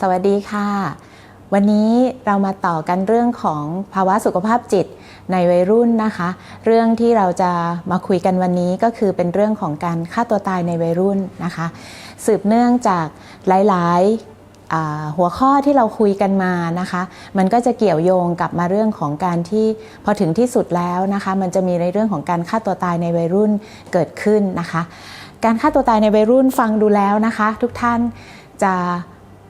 สวัสดีค่ะ วันนี้เรามาต่อกันเรื่องของภาวะสุขภาพจิตในวัยรุ่นนะคะ เรื่องที่เราจะมาคุยกันวันนี้ก็คือเป็นเรื่องของการฆ่าตัวตายในวัยรุ่นนะคะ สืบเนื่องจากหลายๆหัวข้อที่เราคุยกันมานะคะ มันก็จะเกี่ยวโยงกับมาเรื่องของการที่พอถึงที่สุดแล้วนะคะ มันจะมีในเรื่องของการฆ่าตัวตายในวัยรุ่นเกิดขึ้นนะคะ การฆ่าตัวตายในวัยรุ่นฟังดูแล้วนะคะ ทุกท่านจะ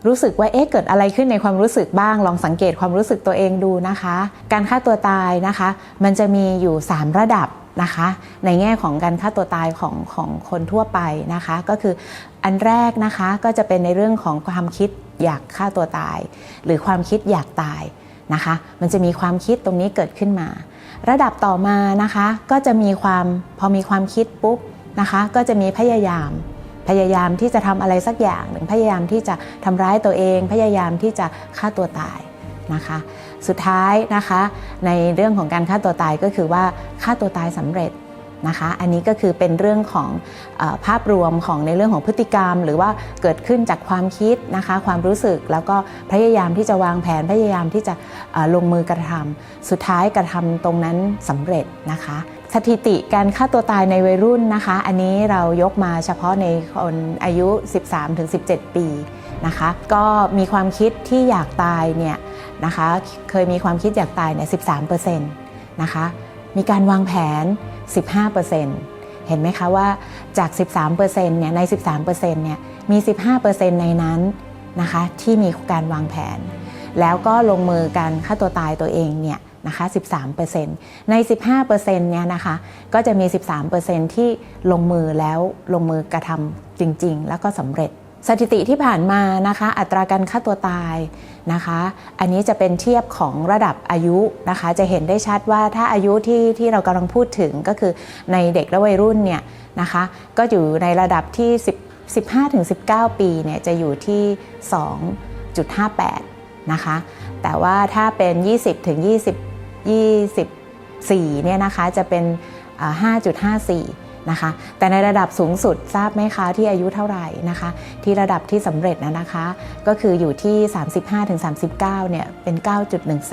รู้สึกว่าเอ๊ะเกิดอะไรขึ้นในความรู้สึกบ้าง ลองสังเกตความรู้สึกตัวเองดูนะคะ การฆ่าตัวตายนะคะ มันจะมีอยู่ 3 ระดับนะคะ ในแง่ของการฆ่าตัวตายของของคนทั่วไปนะคะ ก็คืออันแรกนะคะก็จะเป็นในเรื่องของความคิดอยากฆ่าตัวตาย หรือความคิดอยากตายนะคะ มันจะมีความคิดตรงนี้เกิดขึ้นมา ระดับต่อมานะคะก็จะมีความพอมีความคิดปุ๊บนะคะ ก็จะมีพยายาม พยายามที่จะทำอะไรสักอย่างหนึ่งพยายามที่จะทำร้ายตัวเอง พยายามที่จะฆ่าตัวตายนะคะ สุดท้ายนะคะในเรื่องของการฆ่าตัวตายก็คือว่าฆ่าตัวตายสำเร็จนะคะอันนี้ก็คือเป็นเรื่องของอภาพรวมของในเรื่องของพฤติกรรม หรือว่าเกิดขึ้นจากความคิดนะคะความรู้สึกแล้วก็พยายามที่จะวางแผนพยายามที่จะลงมือกระทำสุดท้ายกระทำตรงนั้นสำเร็จนะคะ สถิติการฆ่าตัวตายในวัยรุ่นนะคะ อันนี้เรายกมาเฉพาะในคนอายุ 13-17 ปีนะคะ ก็มีความคิดที่อยากตายเนี่ยนะคะ เคยมีความคิดอยากตายเนี่ย 13%นะคะ มีการวางแผน 15%เห็นไหมคะว่าจาก 13%เนี่ยใน 13%เนี่ยมี 15%ในนั้นนะคะที่มีการวางแผน แล้วก็ลงมือการฆ่าตัวตายตัวเองเนี่ย นะคะ 13%ใน 15%เนี่ยนะคะ ก็จะมี 13%ที่ลงมือแล้วลงมือกระทำจริง ๆ แล้วก็สำเร็จสถิติที่ผ่านมานะคะ อัตราการฆ่าตัวตายนะคะ อันนี้จะเป็นเทียบของระดับอายุนะคะ จะเห็นได้ชัดว่าถ้าอายุที่ที่เรากำลังพูดถึงก็คือในเด็กและวัยรุ่นเนี่ยนะคะ ก็อยู่ในระดับที่ 15-19 ปีเนี่ยจะอยู่ที่ 2.58 นะคะ แต่ว่าถ้าเป็น 20-20 24เนี่ยนะคะจะเป็นอ่า5.54 นะคะ แต่ในระดับสูงสุดทราบไหมคะที่อายุเท่าไหร่นะคะ ที่ระดับที่สำเร็จนะนะคะ ก็คืออยู่ที่ 35-39 เนี่ยเป็น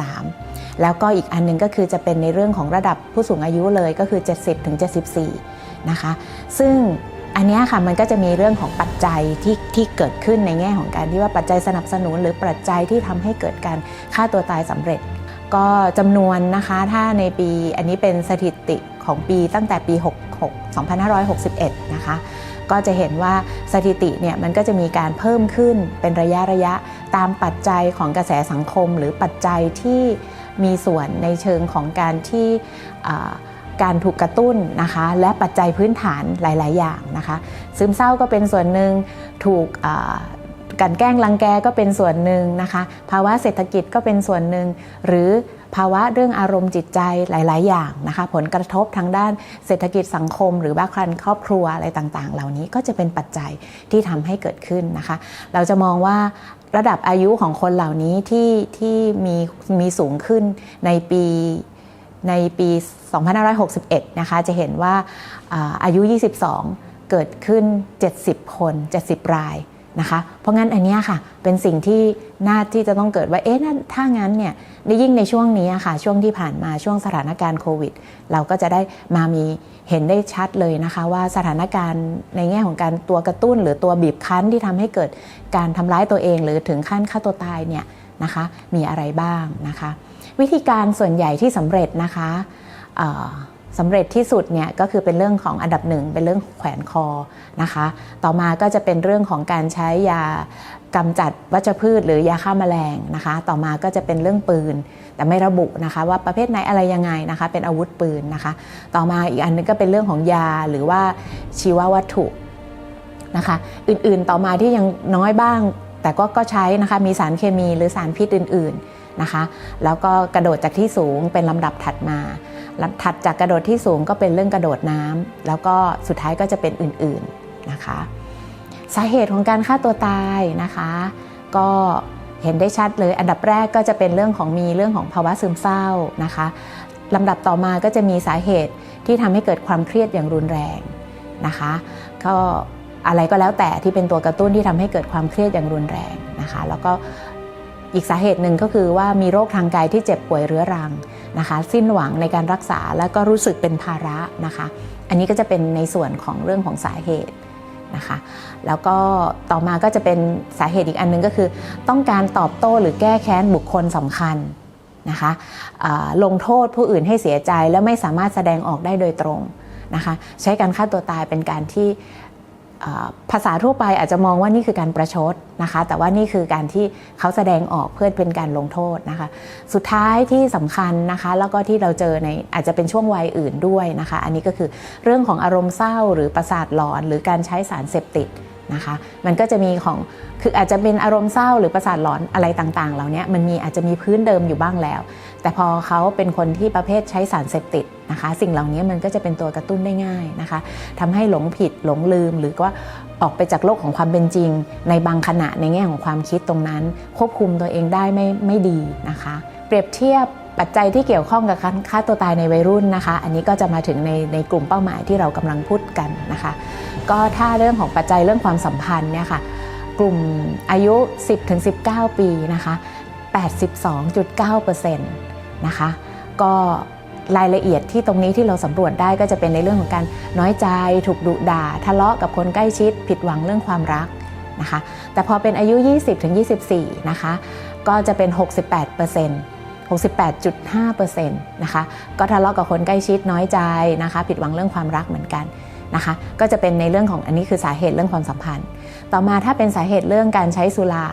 9.13 แล้วก็อีกอันหนึงก็คือจะเป็นในเรื่องของระดับผู้สูงอายุเลยก็คือ 70-74 นะคะ ซึ่งอันนี้ค่ะมันก็จะมีเรื่องของปัจจัยที่ที่เกิดขึ้นในแง่ของการที่ว่าปัจจัยสนับสนุน หรือปัจจัยที่ทำให้เกิดการฆ่าตัวตายสำเร็จ ก็จำนวนนะคะถ้าในปีอันนี้เป็นสถิติของปีตั้งแต่ปี 66 2561 นะคะ ก็จะเห็นว่าสถิติเนี่ยมันก็จะมีการเพิ่มขึ้นเป็นระยะระยะตามปัจจัยของกระแสสังคม หรือปัจจัยที่มีส่วนในเชิงของการที่การถูกกระตุ้นนะคะ และปัจจัยพื้นฐานหลาย ๆ อย่างนะคะ ซึมเศร้าก็เป็นส่วนหนึ่งถูก การแกล้งรังแกก็เป็นส่วนหนึ่งนะคะ ภาวะเศรษฐกิจก็เป็นส่วนหนึ่ง หรือภาวะเรื่องอารมณ์จิตใจหลาย ๆ อย่างนะคะ ผลกระทบทางด้านเศรษฐกิจสังคม หรือว่าครันครอบครัวอะไรต่าง ๆ เหล่านี้ก็จะเป็นปัจจัยที่ทำให้เกิดขึ้นนะคะ เราจะมองว่าระดับอายุของคนเหล่านี้ที่ที่มีมีสูงขึ้นในปีในปี 2561 นะคะ จะเห็นว่าอายุ 22 เกิดขึ้น 70 คน 70 ราย นะคะ เพราะงั้นอันนี้ค่ะเป็นสิ่งที่น่าที่จะต้องเกิดว่าเอ๊ะถ้างั้นเนี่ยในยิ่งในช่วงนี้ค่ะช่วงที่ผ่านมาช่วงสถานการณ์โควิด เราก็จะได้มามีเห็นได้ชัดเลยนะคะว่าสถานการณ์ในแง่ของการตัวกระตุ้น หรือตัวบีบคั้นที่ทำให้เกิดการทำร้ายตัวเอง หรือถึงขั้นฆ่าตัวตายเนี่ยนะคะมีอะไรบ้างนะคะ วิธีการส่วนใหญ่ที่สำเร็จนะคะ สำเร็จที่สุดเนี่ยก็คือเป็นเรื่องของอันดับหนึ่งเป็นเรื่องแขวนคอนะคะ ต่อมาก็จะเป็นเรื่องของการใช้ยากำจัดวัชพืชหรือยาฆ่าแมลงนะคะ ต่อมาก็จะเป็นเรื่องปืน แต่ไม่ระบุนะคะ ว่าประเภทไหนอะไรยังไงนะคะ เป็นอาวุธปืนนะคะ ต่อมาอีกอันนึงก็เป็นเรื่องของยาหรือว่าชีววัตถุนะคะ อื่นๆต่อมาที่ยังน้อยบ้าง แต่ก็ก็ใช้นะคะมีสารเคมีหรือสารพิษอื่น ๆนะคะ แล้วก็กระโดดจากที่สูงเป็นลำดับถัดมา ถัดจากกระโดดที่สูงก็เป็นเรื่องกระโดดน้ำแล้วก็สุดท้ายก็จะเป็นอื่นๆนะคะ สาเหตุของการฆ่าตัวตายนะคะ ก็เห็นได้ชัดเลย อันดับแรกก็จะเป็นเรื่องของมีเรื่องของภาวะซึมเศร้านะคะลำดับต่อมาก็จะมีสาเหตุที่ทำให้เกิดความเครียดอย่างรุนแรงนะคะก็อะไรก็แล้วแต่ที่เป็นตัวกระตุ้นที่ทำให้เกิดความเครียดอย่างรุนแรงนะคะ แล้วก็ อีกสาเหตุหนึ่งก็คือว่ามีโรคทางกายที่เจ็บป่วยเรื้อรังนะคะ สิ้นหวังในการรักษาแล้วก็รู้สึกเป็นภาระนะคะ อันนี้ก็จะเป็นในส่วนของเรื่องของสาเหตุนะคะ แล้วก็ต่อมาก็จะเป็นสาเหตุอีกอันหนึงก็คือ ต้องการตอบโต้หรือแก้แค้นบุคคลสำคัญนะคะลงโทษผู้อื่นให้เสียใจและไม่สามารถแสดงออกได้โดยตรงนะคะ ใช้การฆ่าตัวตายเป็นการที่ ภาษาทั่วไปอาจจะมองว่านี่คือการประชดนะคะ แต่ว่านี่คือการที่เขาแสดงออกเพื่อเป็นการลงโทษนะคะ สุดท้ายที่สำคัญนะคะ แล้วก็ที่เราเจอในอาจจะเป็นช่วงวัยอื่นด้วยนะคะ อันนี้ก็คือเรื่องของอารมณ์เศร้าหรือประสาทหลอน หรือการใช้สารเสพติดนะคะ มันก็จะมีของคืออาจจะเป็นอารมณ์เศร้าหรือประสาทหลอนอะไรต่างๆ เหล่านี้มันมีอาจจะมีพื้นเดิมอยู่บ้างแล้ว แต่พอเขาเป็นคนที่ประเภทใช้สารเสพติด นะคะ สิ่งเหล่านี้มันก็จะเป็นตัวกระตุ้นได้ง่ายนะคะทำให้หลงผิดหลงลืมหรือว่าออกไปจากโลกของความเป็นจริง ในบางขณะในแง่ของความคิดตรงนั้น ควบคุมตัวเองได้ไม่ไม่ดีนะคะ เปรียบเทียบปัจจัยที่เกี่ยวข้องกับการฆ่าตัวตายในวัยรุ่นนะคะ อันนี้ก็จะมาถึงในในกลุ่มเป้าหมายที่เรากำลังพูดกันนะคะ ก็ถ้าเรื่องของปัจจัยเรื่องความสัมพันธ์เนี่ยค่ะกลุ่มอายุ 10-19 ปีนะคะ 82.9%นะคะ ก็ รายละเอียดที่ตรงนี้ที่เราสำรวจได้ก็จะเป็นในเรื่องของการน้อยใจ ถูกดุด่า ทะเลาะกับคนใกล้ชิด ผิดหวังเรื่องความรักนะคะ แต่พอเป็นอายุ 20-24 นะคะ ก็จะเป็น 68% 68.5%นะคะ ก็ทะเลาะกับคนใกล้ชิดน้อยใจนะคะ ผิดหวังเรื่องความรักเหมือนกันนะคะ ก็จะเป็นในเรื่องของอันนี้คือสาเหตุเรื่องความสัมพันธ์ ต่อมาถ้าเป็นสาเหตุเรื่องการใช้สุรา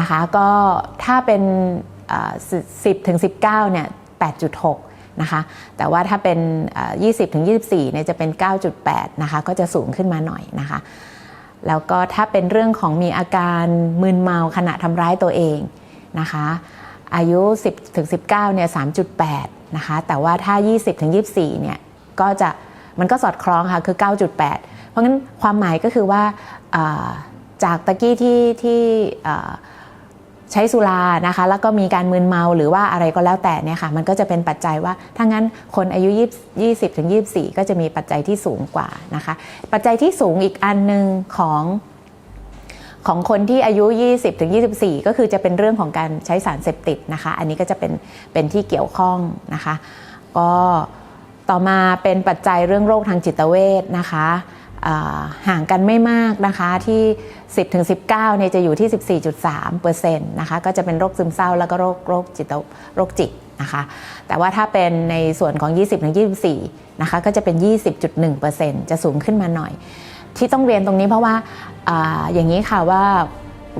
นะคะ ก็ถ้าเป็น 10ถึง19 เนี่ย 8.6 นะคะ แต่ว่าถ้าเป็น 20-24เนี่ยจะเป็น 9.8 นะคะ ก็จะสูงขึ้นมาหน่อยนะคะ แล้วก็ถ้าเป็นเรื่องของมีอาการมึนเมาขณะทำร้ายตัวเองนะคะ อายุ 10-19เนี่ย3.8 นะคะ แต่ว่าถ้า 20-24เนี่ยก็จะมันก็สอดคล้องค่ะคือ 9.8 เพราะงั้นความหมายก็คือว่าาจากตะกี้ที่ที่อ่า ใช้สุรานะคะ แล้วก็มีการมึนเมาหรือว่าอะไรก็แล้วแต่เนี่ยค่ะมันก็จะเป็นปัจจัยว่าถ้างั้นคนอายุ 20ถึง24 ก็จะมีปัจจัยที่สูงกว่านะคะ ปัจจัยที่สูงอีกอันหนึ่งของของคนที่อายุ 20ถึง24 ก็คือจะเป็นเรื่องของการใช้สารเสพติดนะคะ อันนี้ก็จะเป็นเป็นที่เกี่ยวข้องนะคะ ก็ต่อมาเป็นปัจจัยเรื่องโรคทางจิตเวชนะคะ ห่างกันไม่มากนะคะที่ 10ถึง19เนี่ยจะอยู่ที่ 14.3%นะคะก็จะเป็นโรคซึมเศร้าแล้วก็โรคโรคจิตโรคจิตนะคะแต่ว่าถ้าเป็นในส่วนของ 20ถึง24นะคะก็จะเป็น 20.1%จะสูงขึ้นมาหน่อย ที่ต้องเรียนตรงนี้เพราะว่าอาอย่างนี้ค่ะว่า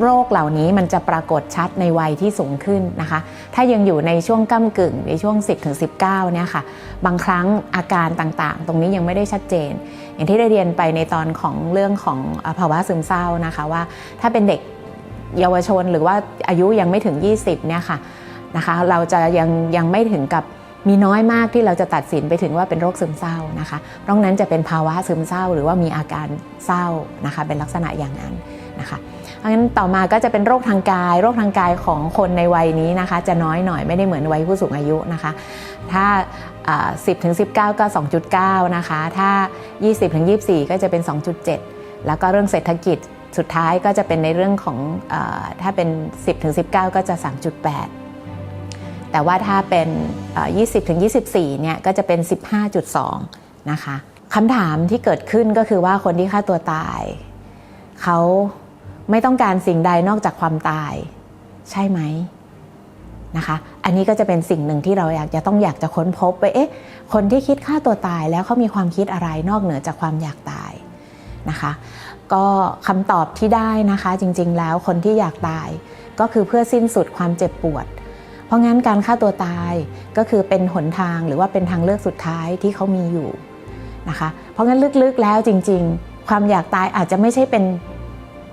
โรคเหล่านี้มันจะปรากฏชัดในวัยที่สูงขึ้นนะคะ ถ้ายังอยู่ในช่วงก้ากึ่งในช่วง 10-19 เนี่ยค่ะ บางครั้งอาการต่างๆ ตรงนี้ยังไม่ได้ชัดเจน อย่างที่ได้เรียนไปในตอนของเรื่องของภาวะซึมเศร้านะคะว่า ถ้าเป็นเด็กเยาวชนหรือว่าอายุยังไม่ถึง 20 เนี่ยค่ะนะคะ เราจะยังยังไม่ถึงกับมีน้อยมากที่เราจะตัดสินไปถึงว่าเป็นโรคซึมเศร้านะคะนอกนั้นจะเป็นภาวะซึมเศร้า หรือว่ามีอาการเศร้านะคะ เป็นลักษณะอย่างนั้นนะคะ เพราะฉะนั้นต่อมาก็จะเป็นโรคทางกาย โรคทางกายของคนในวัยนี้นะคะ จะน้อยหน่อยไม่ได้เหมือนวัยผู้สูงอายุนะคะ ถ้า 10ถึง19 ก็ 2.9 นะคะ ถ้า 20ถึง24 ก็จะเป็น 2.7 แล้วก็เรื่องเศรษฐกิจสุดท้ายก็จะเป็นในเรื่องของอถ้าเป็น 10ถึง19 ก็จะ 3.8 แต่ว่าถ้าเป็นอ่า20ถึง24 เนี่ยก็จะเป็น 15.2 นะคะคำถามที่เกิดขึ้นก็คือว่าคนที่ฆ่าตัวตายเขา ไม่ต้องการสิ่งใดนอกจากความตาย ใช่ไหมนะคะ อันนี้ก็จะเป็นสิ่งหนึ่งที่เราอยากจะต้องอยากจะค้นพบไปเอ๊ะ คนที่คิดฆ่าตัวตายแล้วเขามีความคิดอะไรนอกเหนือจากความอยากตายนะคะ ก็คำตอบที่ได้นะคะจริงๆแล้วคนที่อยากตายก็คือเพื่อสิ้นสุดความเจ็บปวด เพราะงั้นการฆ่าตัวตายก็คือเป็นหนทางหรือว่าเป็นทางเลือกสุดท้ายที่เขามีอยู่นะคะ เพราะงั้นลึกๆแล้วจริง ๆ ความอยากตายอาจจะไม่ใช่เป็น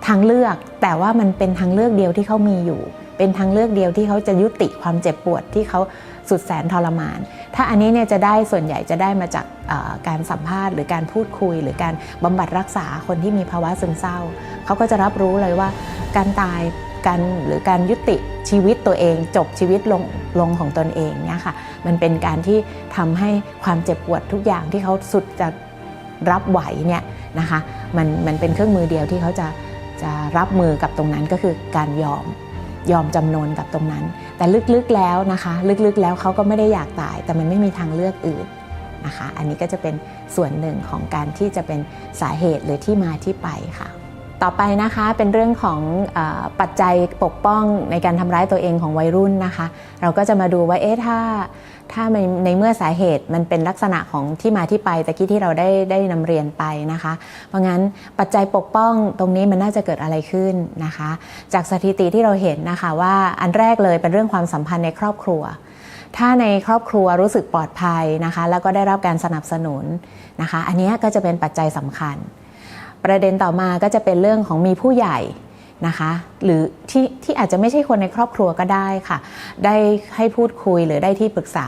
ทางเลือก แต่ว่ามันเป็นทางเลือกเดียวที่เขามีอยู่ เป็นทางเลือกเดียวที่เขาจะยุติความเจ็บปวดที่เขาสุดแสนทรมาน ถ้าอันนี้เนี่ยจะได้ส่วนใหญ่จะได้มาจากการสัมภาษณ์ หรือการพูดคุย หรือการบำบัดรักษาคนที่มีภาวะซึมเศร้า เขาก็จะรับรู้เลยว่า การตายการหรือการยุติชีวิตตัวเอง จบชีวิตลงลงของตนเองเนี่ยค่ะมันเป็นการที่ทำให้ความเจ็บปวดทุกอย่างที่เขาสุดจะรับไหวเนี่ยนะคะมันมันเป็นเครื่องมือเดียวที่เขาจะ จะรับมือกับตรงนั้นก็คือการยอมยอมจำนนกับตรงนั้น แต่ลึกๆแล้วนะคะ ลึกๆแล้วเขาก็ไม่ได้อยากตาย แต่มันไม่มีทางเลือกอื่นนะคะ อันนี้ก็จะเป็นส่วนหนึ่งของการที่จะเป็นสาเหตุหรือที่มาที่ไปค่ะ ต่อไปนะคะเป็นเรื่องของอปัจจัยปกป้องในการทำร้ายตัวเองของวัยรุ่นนะคะ เราก็จะมาดูว่าเอ๊ะถ้า ถ้าในเมื่อสาเหตุมันเป็นลักษณะของที่มาที่ไปตะกี้ที่เราได้ได้นำเรียนไปนะคะ เพราะงั้นปัจจัยปกป้องตรงนี้มันน่าจะเกิดอะไรขึ้นนะคะ จากสถิติที่เราเห็นนะคะว่าอันแรกเลยเป็นเรื่องความสัมพันธ์ในครอบครัว ถ้าในครอบครัวรู้สึกปลอดภัยนะคะ แล้วก็ได้รับการสนับสนุนนะคะ อันนี้ก็จะเป็นปัจจัยสำคัญ ประเด็นต่อมาก็จะเป็นเรื่องของมีผู้ใหญ่ นะคะ หรือที่ที่อาจจะไม่ใช่คนในครอบครัวก็ได้ค่ะ ได้ให้พูดคุยหรือได้ที่ปรึกษา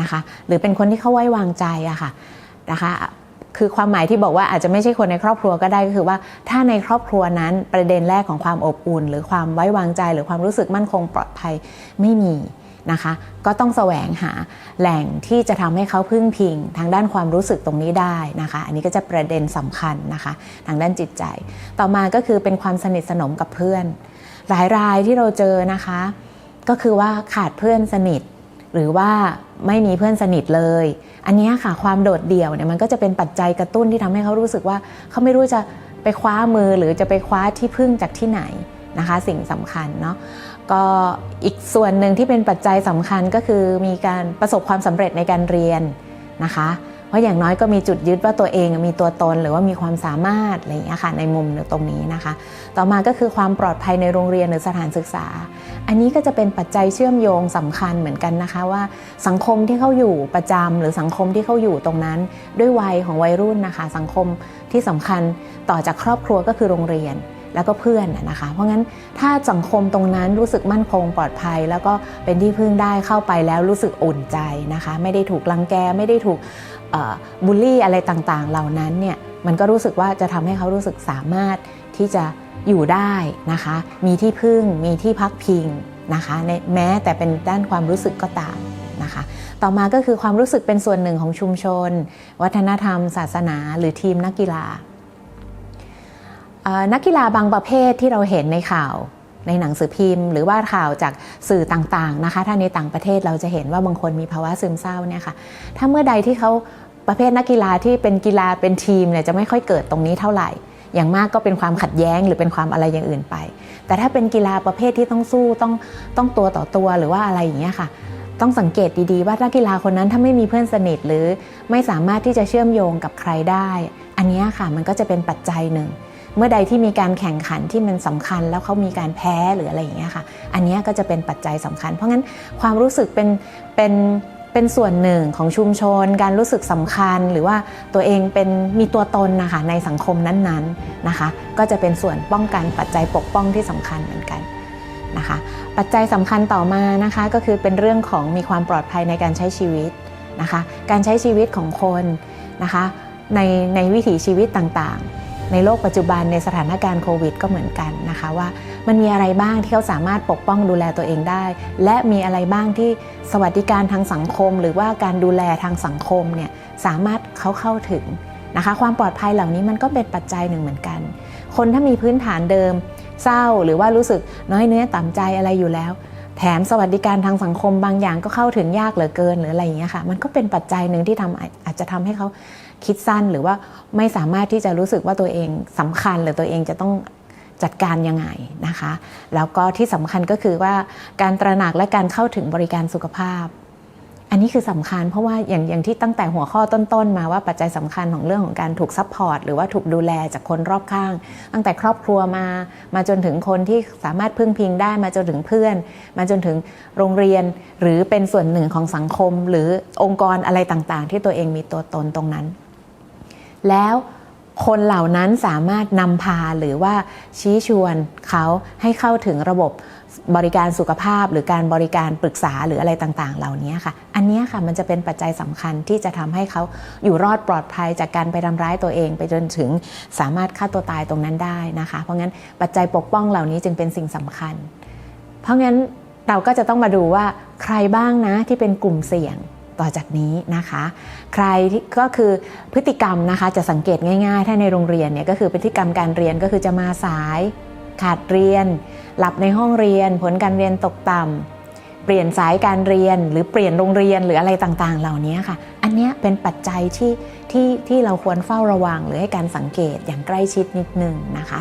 นะคะ หรือเป็นคนที่เขาไว้วางใจอะค่ะนะคะคือความหมายที่บอกว่าอาจจะไม่ใช่คนในครอบครัวก็ได้ก็คือว่า ถ้าในครอบครัวนั้นประเด็นแรกของความอบอุ่น หรือความไว้วางใจ หรือความรู้สึกมั่นคงปลอดภัยไม่มี นะคะ ก็ต้องแสวงหาแหล่งที่จะทำให้เขาพึ่งพิง ทางด้านความรู้สึกตรงนี้ได้นะคะ อันนี้ก็จะประเด็นสำคัญนะคะ ทางด้านจิตใจ ต่อมาก็คือเป็นความสนิทสนมกับเพื่อน หลายรายที่เราเจอนะคะ ก็คือว่าขาดเพื่อนสนิท หรือว่าไม่มีเพื่อนสนิทเลย อันนี้ค่ะความโดดเดี่ยวเนี่ยมันก็จะเป็นปัจจัยกระตุ้นที่ทำให้เขารู้สึกว่าเขาไม่รู้จะไปคว้ามือหรือจะไปคว้าที่พึ่งจากที่ไหนนะคะ สิ่งสำคัญเนาะ ก็อีกส่วนหนึ่งที่เป็นปัจจัยสำคัญก็คือมีการประสบความสำเร็จในการเรียนนะคะ เพราะอย่างน้อยก็มีจุดยึดว่าตัวเองมีตัวตนหรือว่ามีความสามารถอะไรอย่างเงี้ค่ะในมุมตรงนี้นะคะ ต่อมาก็คือความปลอดภัยในโรงเรียนหรือสถานศึกษา อันนี้ก็จะเป็นปัจจัยเชื่อมโยงสำคัญเหมือนกันนะคะว่าสังคมที่เขาอยู่ประจำหรือสังคมที่เขาอยู่ตรงนั้น ด้วยวัยของวัยรุ่นนะคะ สังคมที่สำคัญต่อจากครอบครัวก็คือโรงเรียน แล้วก็เพื่อนนะคะ เพราะงั้นถ้าสังคมตรงนั้นรู้สึกมั่นคงปลอดภัย แล้วก็เป็นที่พึ่งได้เข้าไปแล้วรู้สึกอุ่นใจนะคะ ไม่ได้ถูกลังแกไม่ได้ถูกบูลลี่อะไรต่างๆ เหล่านั้นเนี่ยมันก็รู้สึกว่าจะทำให้เขารู้สึกสามารถที่จะอยู่ได้นะคะ มีที่พึ่งมีที่พักพิงนะคะในแม้แต่เป็นด้านความรู้สึกก็ตามนะคะ ต่อมาก็คือความรู้สึกเป็นส่วนหนึ่งของชุมชน วัฒนธรรม ศาสนา หรือทีมนักกีฬา นักกีฬาบางประเภทที่เราเห็นในข่าวในหนังสือพิมพ์ หรือว่าข่าวจากสื่อต่างๆนะคะ ถ้าในต่างประเทศเราจะเห็นว่าบางคนมีภาวะซึมเศร้าเนี่ยค่ะ ถ้าเมื่อใดที่เขาประเภทนักกีฬาที่เป็นกีฬาเป็นทีมเนี่ยจะไม่ค่อยเกิดตรงนี้เท่าไหร่ อย่างมากก็เป็นความขัดแย้งหรือเป็นความอะไรอย่างอื่นไป แต่ถ้าเป็นกีฬาประเภทที่ต้องสู้ต้องต้องตัวต่อตัวหรือว่าอะไรอย่างเงี้ยค่ะ ต้องสังเกตดีๆ ว่านักกีฬาคนนั้นถ้าไม่มีเพื่อนสนิทหรือไม่สามารถที่จะเชื่อมโยงกับใครได้ อันนี้ค่ะมันก็จะเป็นปัจจัยหนึ่ง เมื่อใดที่มีการแข่งขันที่มันสำคัญแล้วเขามีการแพ้หรืออะไรอย่างเงี้ยค่ะ อันนี้ก็จะเป็นปัจจัยสำคัญ เพราะงั้นความรู้สึกเป็นเป็นเป็นส่วนหนึ่งของชุมชน การรู้สึกสำคัญ หรือว่าตัวเองเป็นมีตัวตนนะคะในสังคมนั้นๆนะคะ ก็จะเป็นส่วนป้องกันปัจจัยปกป้องที่สำคัญเหมือนกันนะคะ ปัจจัยสำคัญต่อมานะคะก็คือเป็นเรื่องของมีความปลอดภัยในการใช้ชีวิตนะคะ การใช้ชีวิตของคนนะคะในในวิถีชีวิตต่างๆ ในโลกปัจจุบันในสถานการณ์โควิด ก็เหมือนกันนะคะว่า มันมีอะไรบ้างที่เขาสามารถปกป้องดูแลตัวเองได้ และมีอะไรบ้างที่สวัสดิการทางสังคม หรือว่าการดูแลทางสังคมเนี่ยสามารถเขาเข้าถึงนะคะความปลอดภัยเหล่านี้มันก็เป็นปัจจัยหนึ่งเหมือนกัน คนถ้ามีพื้นฐานเดิม เศร้าหรือว่ารู้สึกน้อยเนื้อต่ำใจอะไรอยู่แล้ว แถมสวัสดิการทางสังคมบางอย่างก็เข้าถึงยากเหลือเกินหรืออะไรอย่างเงี้ยค่ะมันก็เป็นปัจจัยหนึ่งที่ทำอาอา จะทำให้เขาคิดสั้นหรือว่าไม่สามารถที่จะรู้สึกว่าตัวเองสำคัญหรือตัวเองจะต้องจัดการยังไงนะคะ แล้วก็ที่สำคัญก็คือว่าการตระหนักและการเข้าถึงบริการสุขภาพ อันนี้คือสำคัญเพราะว่าอย่างอย่างที่ตั้งแต่หัวข้อต้นๆ มาว่าปัจจัยสำคัญของเรื่องของการถูกซัพพอร์ตหรือว่าถูกดูแลจากคนรอบข้าง ตั้งแต่ครอบครัวมา มาจนถึงคนที่สามารถพึ่งพิงได้มาจนถึงเพื่อน มาจนถึงโรงเรียน หรือเป็นส่วนหนึ่งของสังคม หรือองค์กรอะไรต่างๆ ที่ตัวเองมีตัวตนตรงนั้น แล้วคนเหล่านั้นสามารถนำพาหรือว่าชี้ชวนเขาให้เข้าถึงระบบ บริการสุขภาพหรือการบริการปรึกษาหรืออะไรต่างๆ เหล่านี้ค่ะ อันนี้ค่ะมันจะเป็นปัจจัยสำคัญที่จะทำให้เขาอยู่รอดปลอดภัยจากการไปทำร้ายตัวเอง ไปจนถึงสามารถฆ่าตัวตายตรงนั้นได้นะคะ เพราะงั้นปัจจัยปกป้องเหล่านี้จึงเป็นสิ่งสำคัญ เพราะงั้นเราก็จะต้องมาดูว่าใครบ้างนะที่เป็นกลุ่มเสี่ยงต่อจากนี้นะคะ ใครที่ก็คือพฤติกรรมนะคะจะสังเกตง่ายๆ ถ้าในโรงเรียนเนี่ยก็คือพฤติกรรมการเรียนก็คือจะมาสาย ขาดเรียน หลับในห้องเรียน ผลการเรียนตกต่ำเปลี่ยนสายการเรียนหรือเปลี่ยนโรงเรียนหรืออะไรต่างๆ เหล่านี้ค่ะ อันนี้เป็นปัจจัยที่ที่ที่เราควรเฝ้าระวัง หรือให้การสังเกตอย่างใกล้ชิดนิดนึงนะคะ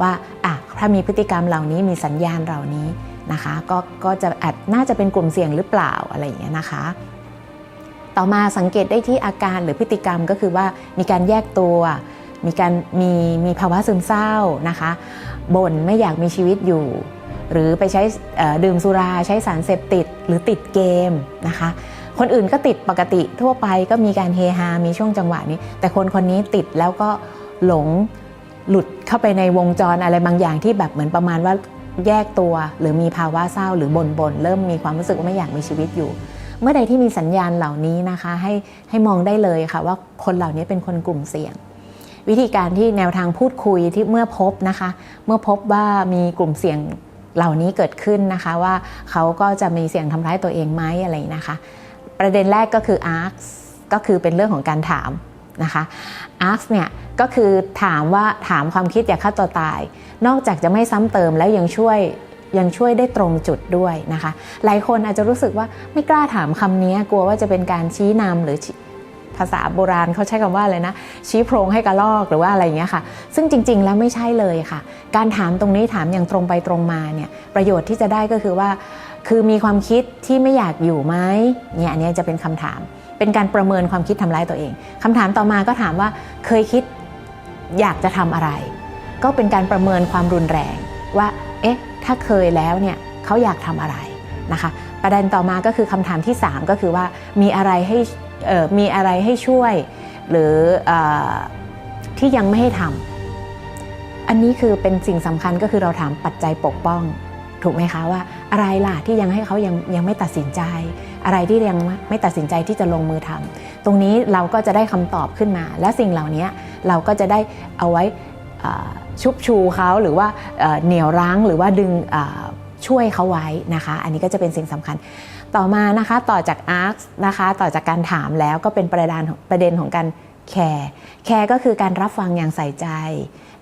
ว่าอะถ้ามีพฤติกรรมเหล่านี้มีสัญญาณเหล่านี้นะคะ ก็ก็จะอาจน่าจะเป็นกลุ่มเสี่ยงหรือเปล่าอะไรอย่างเงี้ยนะคะต่อมาสังเกตได้ที่อาการหรือพฤติกรรมก็คือว่ามีการแยกตัว มีการมีมีภาวะซึมเศร้านะคะ บ่นไม่อยากมีชีวิตอยู่ หรือไปใช้ดื่มสุราใช้สารเสพติดหรือติดเกมนะคะ คนอื่นก็ติดปกติทั่วไปก็มีการเฮฮา มีช่วงจังหวะนี้ แต่คนคนนี้ติดแล้วก็หลงหลุดเข้าไปในวงจรอะไรบางอย่างที่แบบเหมือนประมาณว่าแยกตัวหรือมีภาวะเศร้าหรือบ่บ่นๆเริ่มมีความรู้สึกว่าไม่อยากมีชีวิตอยู่ เมื่อใดที่มีสัญญาณเหล่านี้นะคะ ให้ให้มองได้เลยค่ะว่าคนเหล่านี้เป็นคนกลุ่มเสี่ยง วิธีการที่แนวทางพูดคุยที่เมื่อพบนะคะ เมื่อพบว่ามีกลุ่มเสี่ยงเหล่านี้เกิดขึ้นนะคะ ว่าเขาก็จะมีเสี่ยงทำร้ายตัวเองไหมอะไรนะคะ ประเด็นแรกก็คือ ask ก็คือเป็นเรื่องของการถามนะคะ ask เนี่ยก็คือถามว่าถามความคิดอยากฆ่าตัวตาย นอกจากจะไม่ซ้ำเติมแล้วยังช่วยยังช่วยได้ตรงจุดด้วยนะคะ หลายคนอาจจะรู้สึกว่าไม่กล้าถามคำนี้กลัวว่าจะเป็นการชี้นำหรือ ภาษาโบราณเขาใช้คำว่าอะไรนะ ชี้โพรงให้กระลอกหรือว่าอะไรอย่างเงี้ยค่ะ ซึ่งจริง ๆ แล้วไม่ใช่เลยค่ะ การถามตรงนี้ถามอย่างตรงไปตรงมาเนี่ยประโยชน์ที่จะได้ก็คือว่า คือมีความคิดที่ไม่อยากอยู่ไหมเนี่ยอันนี้จะเป็นคำถาม เป็นการประเมินความคิดทำร้ายตัวเองคำถามต่อมาก็ถามว่าเคยคิดอยากจะทำอะไร ก็เป็นการประเมินความรุนแรงว่าเอ๊ะถ้าเคยแล้วเนี่ยเขาอยากทำอะไรนะคะประเด็นต่อมาก็คือคำถามที่ 3 ก็คือว่ามีอะไรให้ มีอะไรให้ช่วย หรืออที่ยังไม่ให้ทำอันนี้คือเป็นสิ่งสำคัญก็คือเราถามปัจจัยปกป้อง ถูกไหมคะว่า อะไรล่ะที่ยังให้เขายังยังไม่ตัดสินใจ อะไรที่ยังไม่ตัดสินใจที่จะลงมือทำตรงนี้เราก็จะได้คำตอบขึ้นมา และสิ่งเหล่านี้เราก็จะได้เอาไว้ชุบชูเขาหรือว่าเหนี่ยวรั้งหรือว่าดึงช่วยเขาไว้นะคะ อันนี้ก็จะเป็นสิ่งสำคัญ ต่อมานะคะต่อจาก ask นะคะต่อจากการถามแล้วก็เป็นประเด็นประเด็นของการแคร์แคร์ก็คือการรับฟังอย่างใส่ใจ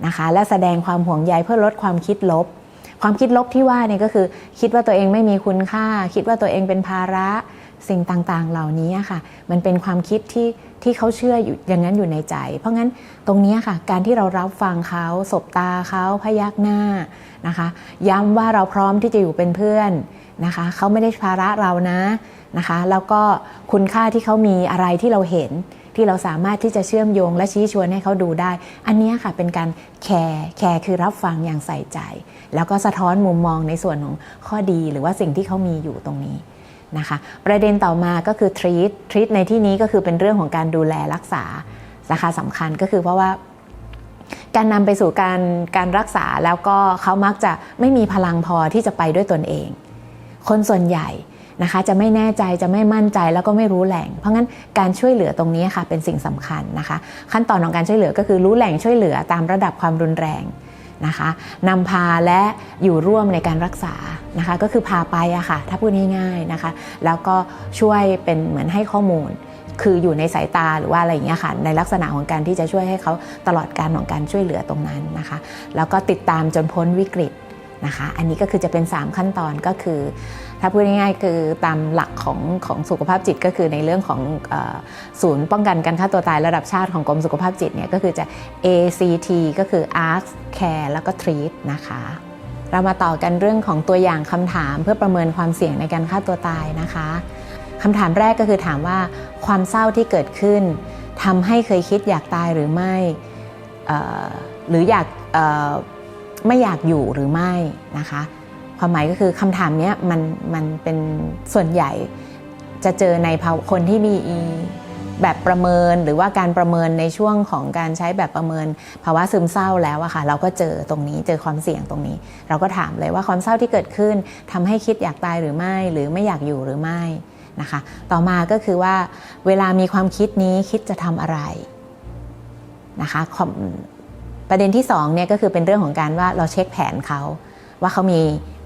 นะคะและแสดงความห่วงใยเพื่อลดความคิดลบ ความคิดลบที่ว่าเนี่ยก็คือคิดว่าตัวเองไม่มีคุณค่า คิดว่าตัวเองเป็นภาระสิ่งต่างๆ เหล่านี้ค่ะ มันเป็นความคิดที่ที่เขาเชื่ออยู่อย่างนั้นอยู่ในใจ เพราะงั้นตรงนี้ค่ะ การที่เรารับฟังเขาสบตาเขาพยักหน้านะคะ ย้ำว่าเราพร้อมที่จะอยู่เป็นเพื่อน นะคะเขาไม่ได้ภาระเรานะนะคะแล้วก็คุณค่าที่เขามีอะไรที่เราเห็นที่เราสามารถที่จะเชื่อมโยงและชี้ชวนให้เขาดูได้ อันนี้ค่ะเป็นการแคร์แคร์คือรับฟังอย่างใส่ใจ แล้วก็สะท้อนมุมมองในส่วนของข้อดีหรือว่าสิ่งที่เขามีอยู่ตรงนี้นะคะประเด็นต่อมาก็คือ treat treat ในที่นี้ก็คือเป็นเรื่องของการดูแลรักษานะคะสำคัญก็คือเพราะว่าการนำไปสู่การการรักษาแล้วก็เขามักจะไม่มีพลังพอที่จะไปด้วยตนเอง คนส่วนใหญ่นะคะจะไม่แน่ใจจะไม่มั่นใจแล้วก็ไม่รู้แหล่ง เพราะงั้นการช่วยเหลือตรงนี้ค่ะเป็นสิ่งสำคัญนะคะ ขั้นตอนของการช่วยเหลือก็คือรู้แหล่งช่วยเหลือตามระดับความรุนแรงนะคะนำพาและอยู่ร่วมในการรักษานะคะก็คือพาไปอะค่ะถ้าพูดง่ายๆนะคะ แล้วก็ช่วยเป็นเหมือนให้ข้อมูล คืออยู่ในสายตาหรือว่าอะไรอย่างเงี้ยค่ะในลักษณะของการที่จะช่วยให้เขาตลอดการของการช่วยเหลือตรงนั้นนะคะ แล้วก็ติดตามจนพ้นวิกฤต นะคะ อันนี้ก็คือจะเป็น 3 ขั้นตอนก็คือ ถ้าพูดง่ายๆคือตามหลักของของสุขภาพจิตก็คือในเรื่องของอศูนย์ป้องกันการฆ่าตัวตายระดับชาติของกรมสุขภาพจิตเนี่ยก็คือจะ ACT ก็คือ Ask Care แล้วก็ Treat นะคะเรามาต่อกันเรื่องของตัวอย่างคำถามเพื่อประเมินความเสี่ยงในการฆ่าตัวตายนะคะคำถามแรกก็คือถามว่าความเศร้าที่เกิดขึ้นทำให้เคยคิดอยากตายหรือไม่หรืออยาก ไม่อยากอยู่หรือไม่นะคะความหมายก็คือคำถามนี้มันมันเป็นส่วนใหญ่จะเจอในคนที่มีแบบประเมินหรือว่าการประเมินในช่วงของการใช้แบบประเมิน ภาวะซึมเศร้าแล้วอะค่ะ เราก็เจอตรงนี้เจอความเสี่ยงตรงนี้ เราก็ถามเลยว่าความเศร้าที่เกิดขึ้นทำให้คิดอยากตายหรือไม่ หรือไม่อยากอยู่หรือไม่นะคะ ต่อมาก็คือว่าเวลามีความคิดนี้คิดจะทำอะไรนะคะความ ประเด็นที่สองเนี่ยก็คือเป็นเรื่องของการว่าเราเช็คแผนเขา ว่าเขามี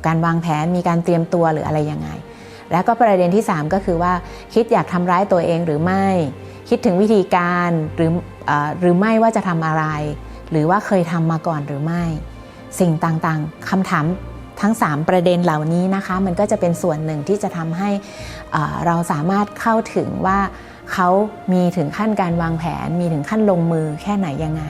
การวางแผนมีการเตรียมตัวหรืออะไรยังไง แล้วก็ประเด็นที่ 3 ก็คือว่าคิดอยากทำร้ายตัวเองหรือไม่ คิดถึงวิธีการหรืออหรือไม่ว่าจะทำอะไร หรือว่าเคยทำมาก่อนหรือไม่ สิ่งต่างๆคำถามทั้ง 3 ประเด็นเหล่านี้นะคะ มันก็จะเป็นส่วนหนึ่งที่จะทำให้เราสามารถเข้าถึงว่าเขามีถึงขั้นการวางแผน มีถึงขั้นลงมือแค่ไหนยังไง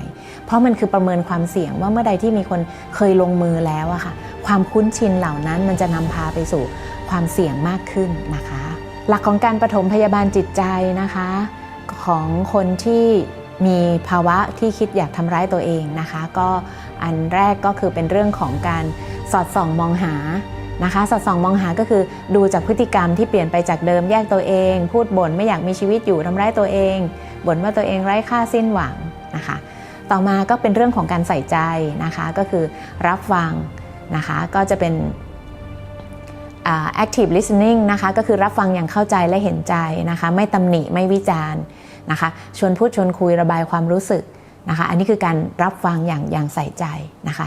เพราะมันคือประเมินความเสี่ยงว่าเมื่อใดที่มีคนเคยลงมือแล้วอะค่ะ ความคุ้นชินเหล่านั้นมันจะนำพาไปสู่ความเสี่ยงมากขึ้นนะคะ หลักของการปฐมพยาบาลจิตใจนะคะ ของคนที่มีภาวะที่คิดอยากทำร้ายตัวเองนะคะ ก็อันแรกก็คือเป็นเรื่องของการสอดส่องมองหานะคะสอดส่องมองหาก็คือดูจากพฤติกรรมที่เปลี่ยนไปจากเดิมแยกตัวเอง พูดบ่นไม่อยากมีชีวิตอยู่ทำร้ายตัวเองบ่นว่าตัวเองไร้ค่าสิ้นหวังนะคะ ต่อมาก็เป็นเรื่องของการใส่ใจนะคะ ก็คือรับฟังนะคะ ก็จะเป็น active listening นะคะก็คือรับฟังอย่างเข้าใจและเห็นใจนะคะ ไม่ตำหนิไม่วิจารณ์นะคะชวนพูดชวนคุยระบายความรู้สึกนะคะ อันนี้คือการรับฟังอย่างอย่างใส่ใจนะคะ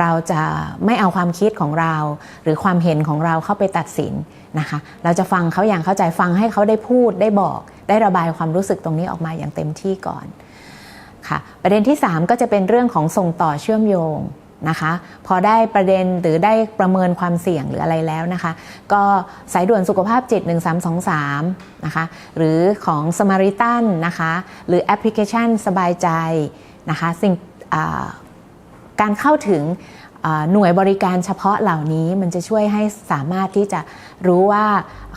เราจะไม่เอาความคิดของเรา หรือความเห็นของเราเข้าไปตัดสินนะคะ เราจะฟังเขาอย่างเข้าใจฟังให้เขาได้พูดได้บอก ได้ระบายความรู้สึกตรงนี้ออกมาอย่างเต็มที่ก่อน ค่ะประเด็นที่ 3 ก็จะเป็นเรื่องของส่งต่อเชื่อมโยงนะคะ พอได้ประเด็นหรือได้ประเมินความเสี่ยงหรืออะไรแล้วนะคะ ก็สายด่วนสุขภาพจิต 1323 นะคะ หรือของสมาริตันนะคะ หรือแอปพลิเคชันสบายใจนะคะสิ่งการเข้าถึงหน่วยบริการเฉพาะเหล่านี้มันจะช่วยให้สามารถที่จะรู้ว่า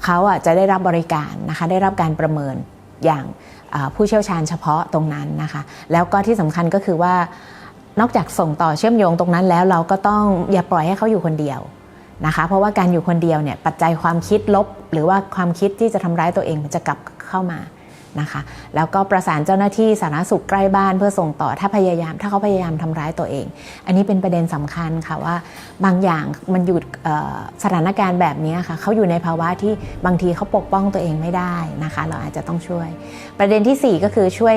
เขาจะได้รับบริการนะคะได้รับการประเมินอย่าง ผู้เชี่ยวชาญเฉพาะตรงนั้นนะคะ แล้วก็ที่สำคัญก็คือว่านอกจากส่งต่อเชื่อมโยงตรงนั้นแล้วเราก็ต้องอย่าปล่อยให้เขาอยู่คนเดียวนะคะ เพราะว่าการอยู่คนเดียวเนี่ยปัจจัยความคิดลบ หรือว่าความคิดที่จะทำร้ายตัวเองมันจะกลับเข้ามา นะคะ แล้วก็ประสานเจ้าหน้าที่สาธารณสุขใกล้บ้านเพื่อส่งต่อถ้าพยายาม ถ้าเขาพยายามทำร้ายตัวเอง อันนี้เป็นประเด็นสำคัญค่ะว่าบางอย่างมันอยู่สถานการณ์แบบนี้ค่ะเขาอยู่ในภาวะที่บางทีเขาปกป้องตัวเองไม่ได้นะคะ เราอาจจะต้องช่วย ประเด็นทีสี่4 ก็คือช่วย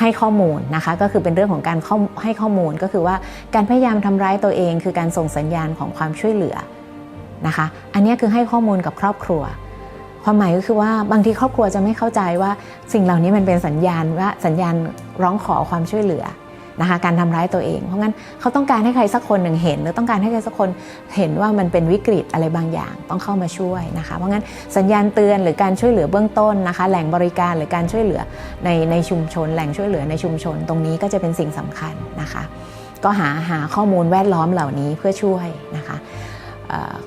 ให้ข้อมูลนะคะก็คือเป็นเรื่องของการข้อให้ข้อมูลก็คือว่าการพยายามทำร้ายตัวเอง คือการส่งสัญญาณของความช่วยเหลือนะคะ อันนี้คือให้ข้อมูลกับครอบครัว ความหมายก็คือว่าบางทีครอบครัวจะไม่เข้าใจว่าสิ่งเหล่านี้มันเป็นสัญญาณว่าสัญญาณร้องขอความช่วยเหลือนะคะการทำร้ายตัวเอง เพราะงั้นเขาต้องการให้ใครสักคนหนึ่งเห็น หรือต้องการให้ใครสักคนเห็นว่ามันเป็นวิกฤตอะไรบางอย่างต้องเข้ามาช่วยนะคะเพราะงั้นสัญญาณเตือนหรือการช่วยเหลือเบื้องต้นนะคะ แหล่งบริการหรือการช่วยเหลือในในชุมชน แหล่งช่วยเหลือในชุมชน ตรงนี้ก็จะเป็นสิ่งสำคัญนะคะ ก็หาหาข้อมูลแวดล้อมเหล่านี้เพื่อช่วยนะคะ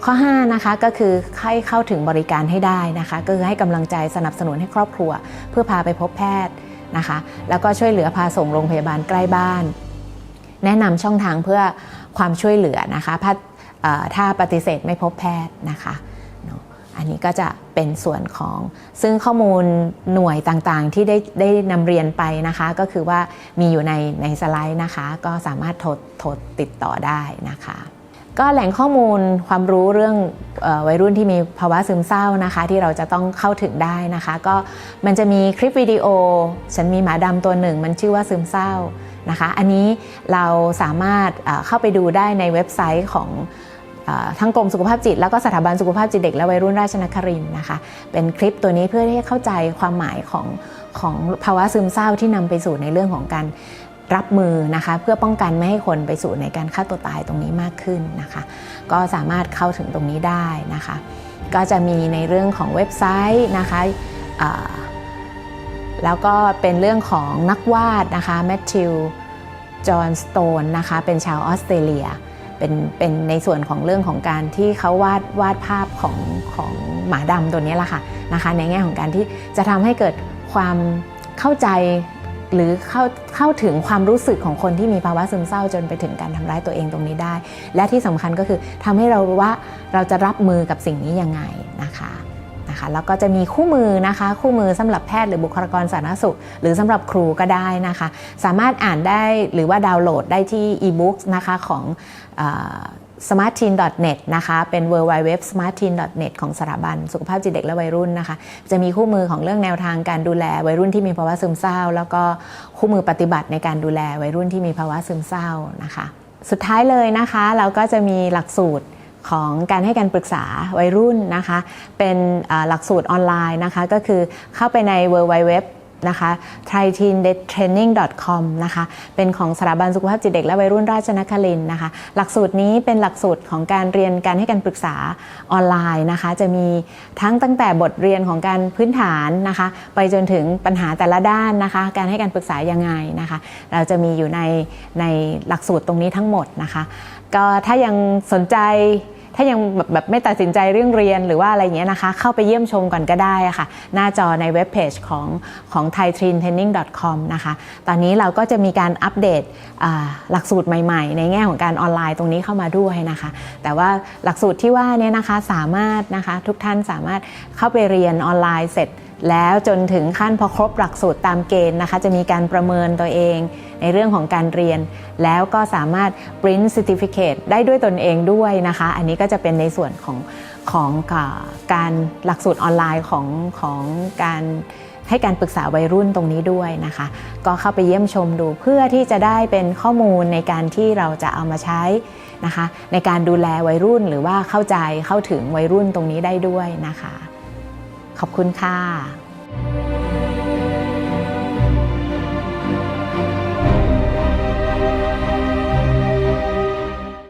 ข้อ5นะคะก็คือให้เข้าถึงบริการให้ได้นะคะก็คือให้กำลังใจสนับสนุนให้ครอบครัว เพื่อพาไปพบแพทย์นะคะ แล้วก็ช่วยเหลือพาส่งโรงพยาบาลใกล้บ้าน แนะนำช่องทางเพื่อความช่วยเหลือนะคะถ้าปฏิเสธไม่พบแพทย์นะคะอันนี้ก็จะเป็นส่วนของซึ่งข้อมูลหน่วยต่างๆ ที่ได้ได้นำเรียนไปนะคะ ก็คือว่ามีอยู่ในในสไลด์นะคะ ก็สามารถโทรติดต่อได้นะคะ ก็แหล่งข้อมูลความรู้เรื่องวัยรุ่นที่มีภาวะซึมเศร้านะคะ ที่เราจะต้องเข้าถึงได้นะคะ ก็มันจะมีคลิปวิดีโอ ฉันมีหมาดำตัวหนึ่ง มันชื่อว่าซึมเศร้านะคะ อันนี้เราสามารถเข้าไปดูได้ในเว็บไซต์ของทั้งกรมสุขภาพจิต แล้วก็สถาบันสุขภาพจิตเด็กและวัยรุ่นราชนครินนะคะ เป็นคลิปตัวนี้เพื่อให้เข้าใจความหมายของของภาวะซึมเศร้าที่นำไปสู่ในเรื่องของการ รับมือนะคะ เพื่อป้องกันไม่ให้คนไปสู่ในการฆ่าตัวตายตรงนี้มากขึ้นนะคะ ก็สามารถเข้าถึงตรงนี้ได้นะคะ ก็จะมีในเรื่องของเว็บไซต์นะคะแล้วก็เป็นเรื่องของนักวาดนะคะแมทธิวจอห์นสโตนนะคะเป็นชาวออสเตรเลียเป็นเป็นในส่วนของเรื่องของการที่เขาวาดวาดภาพของของหมาดำตัวนี้แหละค่ะนะคะในแง่ของการที่จะทำให้เกิดความเข้าใจ หรือเข้าเข้าถึงความรู้สึกของคนที่มีภาวะซึมเศร้าจนไปถึงการทำร้ายตัวเองตรงนี้ได้ และที่สำคัญก็คือทำให้เรารู้ว่าเราจะรับมือกับสิ่งนี้ยังไงนะคะนะคะแล้วก็จะมีคู่มือนะคะคู่มือสำหรับแพทย์หรือบุคลากรสาธารณสุข หรือสำหรับครูก็ได้นะคะ สามารถอ่านได้หรือว่าดาวน์โหลดได้ที่ e-books นะคะของ smartteen.net นะคะ เป็น w w w smartteen.net ของสถาบันสุขภาพจิตเด็กและวัยรุ่นนะคะ จะมีคู่มือของเรื่องแนวทางการดูแลวัยรุ่นที่มีภาวะซึมเศร้า แล้วก็คู่มือปฏิบัติในการดูแลวัยรุ่นที่มีภาวะซึมเศร้านะคะ สุดท้ายเลยนะคะ เราก็จะมีหลักสูตรของการให้การปรึกษาวัยรุ่นนะคะ เป็นหลักสูตรออนไลน์นะคะ ก็คือเข้าไปใน w w w นะคะ t r i t e e n t r a i n i n g com นะคะ เป็นของสถาบันสุขภาพจิตเด็กและวัยรุ่นราชนครินนะคะ หลักสูตรนี้เป็นหลักสูตรของการเรียนการให้การปรึกษาออนไลน์นะคะ จะมีทั้งตั้งแต่บทเรียนของการพื้นฐานนะคะ ไปจนถึงปัญหาแต่ละด้านนะคะ การให้การปรึกษายังไงนะคะ เราจะมีอยู่ในในหลักสูตรตรงนี้ทั้งหมดนะคะ ก็ถ้ายังสนใจ ถ้ายังแบบแบบไม่ตัดสินใจเรื่องเรียนหรือว่าอะไรเงี้ยนะคะ เข้าไปเยี่ยมชมก่อนก็ได้ะค่ะ หน้าจอในเว็บเพจของของ thaitraining.com นะคะ ตอนนี้เราก็จะมีการอัปเดตหลักสูตรใหม่ๆ ในแง่ของการออนไลน์ตรงนี้เข้ามาด้วยนะคะ แต่ว่าหลักสูตรที่ว่าเนี่ยนะคะสามารถนะคะทุกท่านสามารถเข้าไปเรียนออนไลน์เสร็จ แล้วจนถึงขั้นพอครบหลักสูตรตามเกณฑ์นะคะ จะมีการประเมินตัวเองในเรื่องของการเรียน แล้วก็สามารถ print certificate ได้ด้วยตนเองด้วยนะคะ อันนี้ก็จะเป็นในส่วนของของอ่าการหลักสูตรออนไลน์ของของการให้การปรึกษาวัยรุ่นตรงนี้ด้วยนะคะ ก็เข้าไปเยี่ยมชมดูเพื่อที่จะได้เป็นข้อมูลในการที่เราจะเอามาใช้นะคะ ในการดูแลวัยรุ่นหรือว่าเข้าใจเข้าถึงวัยรุ่นตรงนี้ได้ด้วยนะคะ ขอบคุณค่ะ